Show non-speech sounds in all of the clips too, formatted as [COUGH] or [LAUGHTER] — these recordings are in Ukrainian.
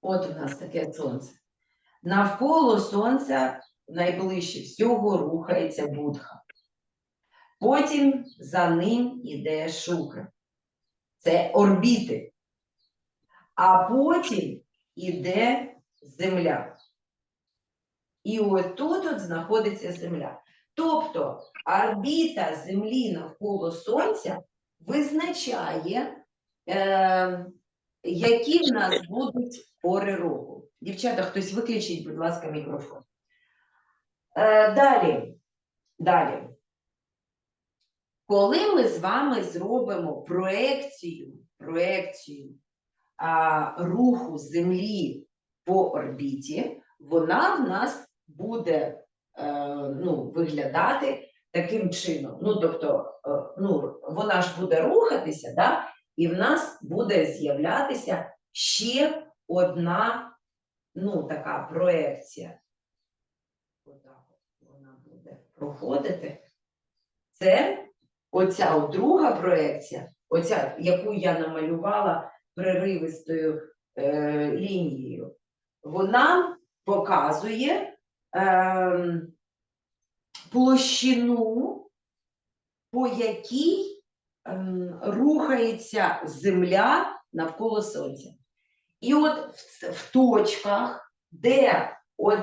От у нас таке сонце. Навколо сонця найближче всього рухається Будха. Потім за ним іде Шукра. Це орбіти. А потім іде Земля. І от тут от знаходиться Земля. Тобто орбіта Землі навколо Сонця визначає, е, які в нас будуть пори року. Дівчата, хтось виключіть, будь ласка, мікрофон. Е, далі. Далі. Коли ми з вами зробимо проекцію, проекцію а, руху Землі по орбіті, вона в нас буде е, ну, виглядати таким чином. Ну, тобто, е, ну, вона ж буде рухатися, да? і в нас буде з'являтися ще одна ну, така проекція. Отак вона буде проходити. Це оця друга проекція, оця, яку я намалювала преривистою е, лінією, вона показує е, площину, по якій ем, рухається Земля навколо Сонця. І от в, в точках, де от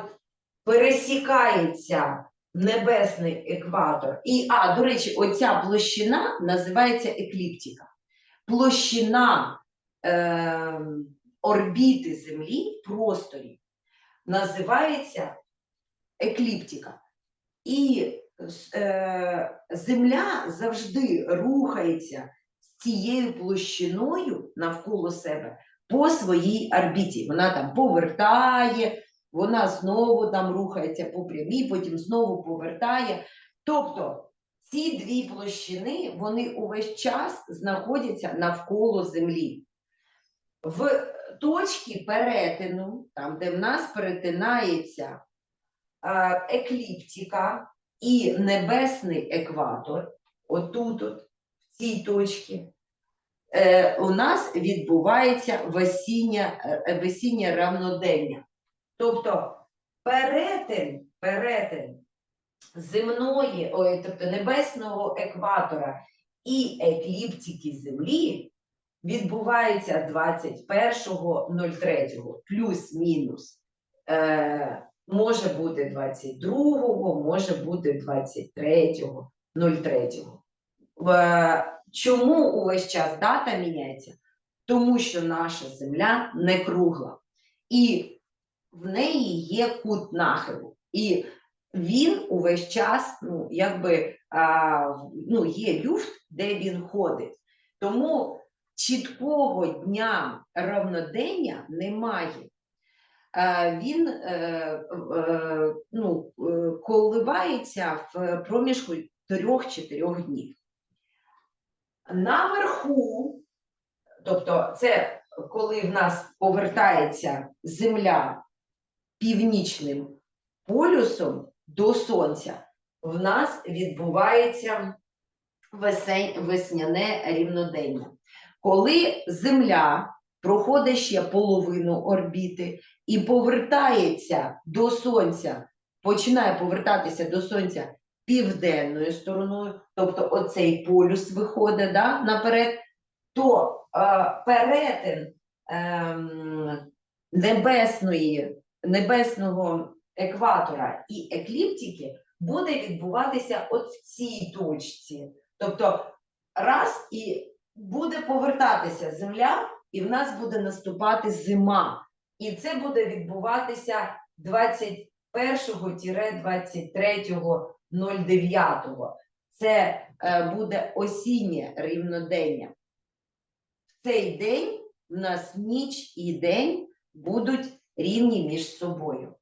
пересікається небесний екватор, і, а, до речі, оця площина називається екліптика. Площина е, орбіти Землі в просторі називається екліптика. І е, Земля завжди рухається з цією площиною навколо себе по своїй орбіті. Вона там повертає, вона знову там рухається по прямій, потім знову повертає. Тобто ці дві площини вони увесь час знаходяться навколо Землі. В точці перетину, там, де в нас перетинається е, екліптика і небесний екватор, отут, от, в цій точці, е, у нас відбувається весіння, е, весіннє равнодення. Тобто перетин, перетин земної, ой, тобто небесного екватора і екліптики Землі відбувається 21.03, плюс-мінус. Е, може бути 22-го, може бути 23-го, 03-го. Чому увесь час дата міняється? Тому що наша земля не кругла. І в неї є кут нахилу. І він увесь час, ну, якби, а, ну, є люфт, де він ходить. Тому чіткого дня равнодення немає. Він е, е, ну, е, коливається в проміжку трьох-чотирьох днів. Наверху, тобто, це коли в нас повертається Земля північним полюсом до Сонця, в нас відбувається весняне рівнодення. Коли Земля проходить ще половину орбіти і повертається до Сонця, починає повертатися до Сонця південною стороною, тобто оцей полюс виходить да, наперед, то е, перетин е, небесної, небесного екватора і екліптики буде відбуватися от в цій точці. Тобто раз і буде повертатися земля, і в нас буде наступати зима. І це буде відбуватися 21-23.09. Це е, буде осіннє рівнодення. В цей день в нас ніч і день будуть рівні між собою.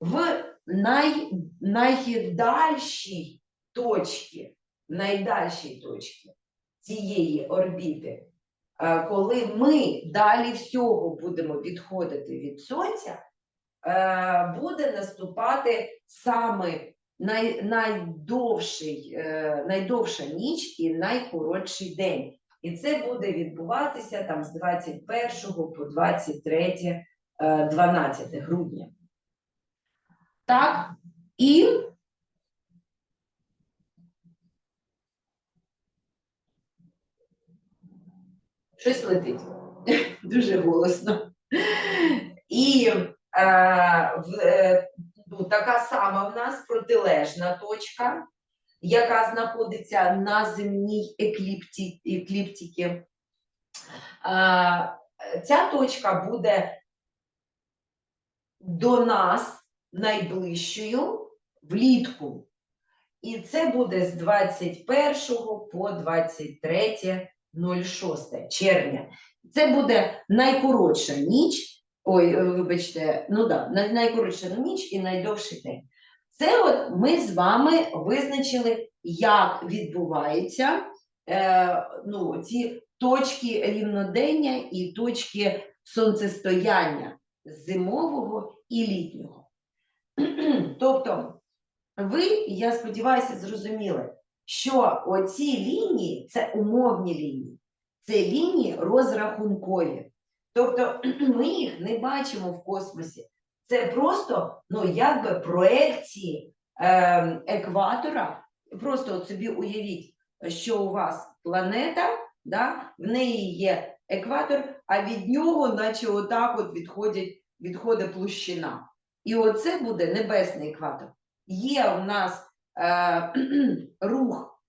В най, найдальшій точці, найдальшій точці цієї орбіти, е, коли ми далі всього будемо відходити від Сонця, е, буде наступати саме най, найдовший, е, найдовша ніч і найкоротший день. І це буде відбуватися там з 21 по 23 е, 12 грудня. Так, і щось летить. [LAUGHS] Дуже голосно. І е, в, е, ну, така сама в нас протилежна точка, яка знаходиться на земній екліпті, екліптиці. Е, ця точка буде до нас найближчою влітку. І це буде з 21 по 23.06 червня. Це буде найкоротша ніч. Ой, е, вибачте, ну да, най- найкоротша ніч і найдовший день. Це от ми з вами визначили, як відбуваються е, ну, ці точки рівнодення і точки сонцестояння зимового і літнього. [CLEARS THROAT] Тобто, ви, я сподіваюся, зрозуміли, що оці лінії це умовні лінії, це лінії розрахункові. Тобто [CLEARS THROAT] ми їх не бачимо в космосі. Це просто ну, якби проекції е, екватора. Просто от собі уявіть, що у вас планета, да, в неї є екватор, а від нього, наче отак от відходять, відходить площина. І оце буде небесний екватор. Є у нас е, [CLEARS THROAT] рух.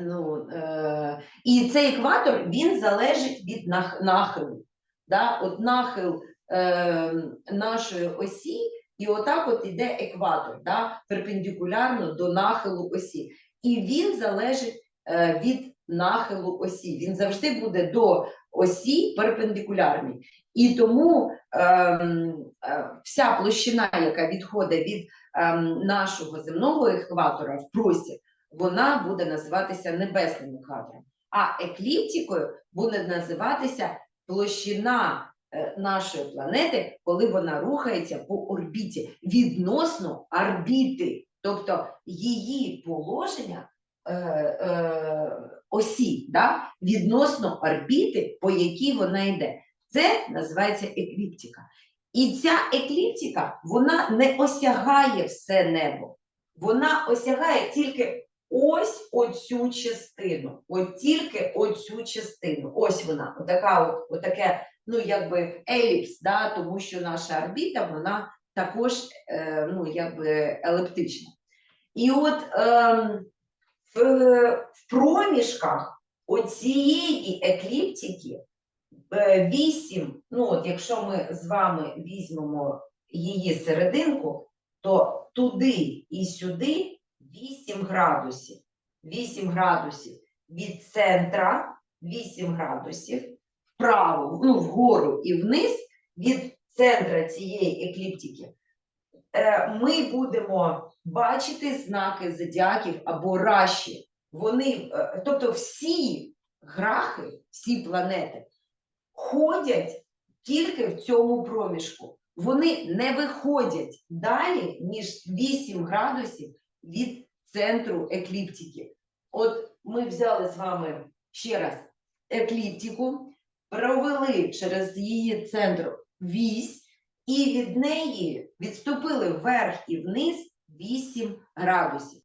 Ну, е, і цей екватор він залежить від нах- нахилу. Да? От нахил е, нашої осі, і отак от іде екватор, да? перпендикулярно до нахилу осі. І він залежить е, від нахилу осі. Він завжди буде до осі перпендикулярний. І тому ем, е, вся площина, яка відходить від ем, нашого земного екватора в простір, вона буде називатися небесним екватором. А екліптикою буде називатися площина е, нашої планети, коли вона рухається по орбіті відносно орбіти, тобто її положення е, е, осі, да, відносно орбіти, по якій вона йде. Це називається екліптика. І ця екліптика, вона не осягає все небо. Вона осягає тільки ось оцю частину. От тільки оцю частину. Ось вона, отака от, отаке, ну якби еліпс, да, тому що наша орбіта, вона також е, ну, якби елептична. І от ем, в, в проміжках оцієї екліптики е, вісім, ну от якщо ми з вами візьмемо її серединку, то туди і сюди 8 градусів. 8 градусів від центра, 8 градусів вправо, ну, вгору і вниз від центра цієї екліптики. Е, Ми будемо бачити знаки зодіаків або раші. Вони, е, тобто всі грахи, всі планети ходять тільки в цьому проміжку. Вони не виходять далі, ніж 8 градусів від центру екліптики. От ми взяли з вами ще раз екліптику, провели через її центр вісь, і від неї відступили вверх і вниз 8 градусів.